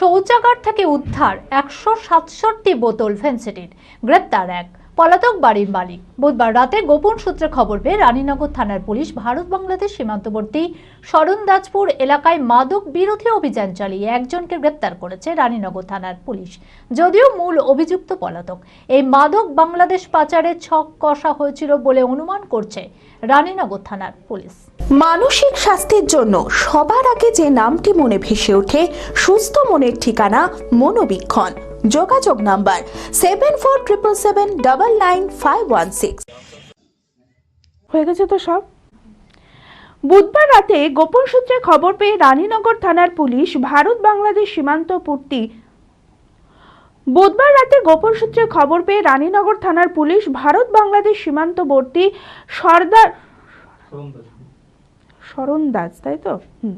শৌচাগার থেকে উদ্ধার একশো সাতষট্টি বোতল ফেন্সিটির গ্রেপ্তার এক। পলাতক বাড়ির মালিক। বুধবার রাতে গোপন সূত্রে খবর পেয়ে রানীনগর থানার পুলিশ ভারত বাংলাদেশ সীমান্তবর্তী শরণদাজপুর এলাকায় মাদক বিরোধী অভিযান চালিয়ে একজনকে গ্রেপ্তার করেছে রানীনগর থানার পুলিশ। যদিও মূল অভিযুক্ত পলাতক, এই মাদক বাংলাদেশ পাচারে ছক কষা হয়েছিল বলে অনুমান করছে রানীনগর থানার পুলিশ। মানসিক স্বাস্থ্যের জন্য সবার আগে যে নামটি মনে ভেসে ওঠে, সুস্থ মনের ঠিকানা মনোবীক্ষণ। যোগাযোগ number seven four triple seven double nine five one six. হয়ে গেছে তো সব? বুধবার রাতে গোপন সূত্রে খবর পেয়ে রানীনগর থানার পুলিশ ভারত বাংলাদেশ সীমান্তবর্তী বুধবার রাতে গোপন সূত্রে খবর পেয়ে রানীনগর থানার পুলিশ ভারত বাংলাদেশ সীমান্তবর্তী সর্দার শরণদাস তাই তো? হুম।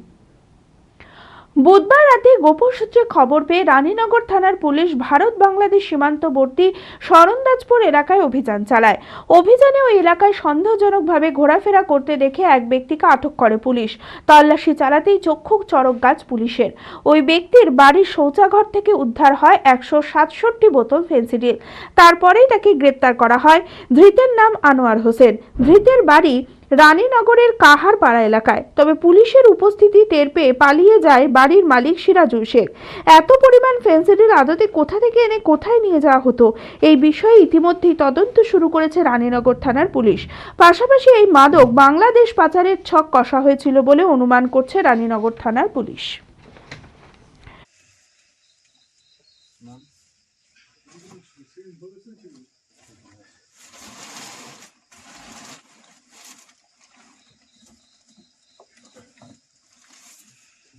বুধবার রাতে গোপন সূত্রে খবর পেয়ে রানীনগর থানার পুলিশ ভারত বাংলাদেশ সীমান্তবর্তী শরণদাজপুর এলাকায় অভিযান চালায়। অভিযানে ওই এলাকায় সন্দেহজনকভাবে ঘোরাফেরা করতে দেখে এক ব্যক্তিকে আটক করে পুলিশ। তল্লাশি চালাতেই চক্ষু চরক গাছ পুলিশের। ওই ব্যক্তির বাড়ির শৌচাঘর থেকে উদ্ধার হয় একশো সাতষট্টি বোতল ফেন্সিডিল। তারপরেই তাকে গ্রেপ্তার করা হয়। ধৃতের নাম আনোয়ার হোসেন। ধৃতের বাড়ি রানীনগরের কাহারপাড়া এলাকায়। তবে পুলিশের উপস্থিতি টের পেয়ে পালিয়ে যায় বাড়ির মালিক সিরাজুল শেখ। এত পরিমাণ ফেন্সিডিল আদতে কোথা থেকে এনে কোথায় নিয়ে যাওয়া হতো? এই বিষয়ে ইতিমধ্যেই তদন্ত শুরু করেছে রানীনগর থানার পুলিশ। পাশাপাশি এই মাদক বাংলাদেশ পাচারের ছক কষা হয়েছিল বলে অনুমান করছে রানীনগর থানার পুলিশ।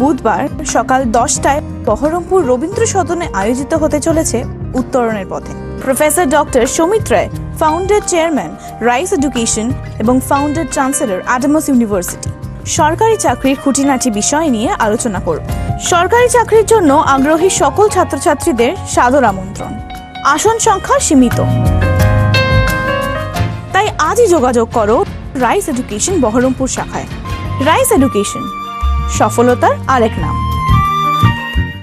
বুধবার সকাল দশটায় বহরমপুর রবীন্দ্র সদনে আয়োজিত হতে চলেছে উত্তরণের পথে। Professor doctor Samit Roy founder chairman Rice education এবং ফাউন্ডার চ্যান্সেলর অ্যাডামাস ইউনিভার্সিটি। সরকারি চাকরির খুঁটিনাটি বিষয় নিয়ে আলোচনা করব। সরকারি চাকরির জন্য আগ্রহী সকল ছাত্রছাত্রীদের সাদর আমন্ত্রণ। আসন সংখ্যা সীমিত। তাই আজই যোগাযোগ করো রাইস এডুকেশন বহরমপুর শাখায়। রাইস এডুকেশন সফলতার আরেক নাম।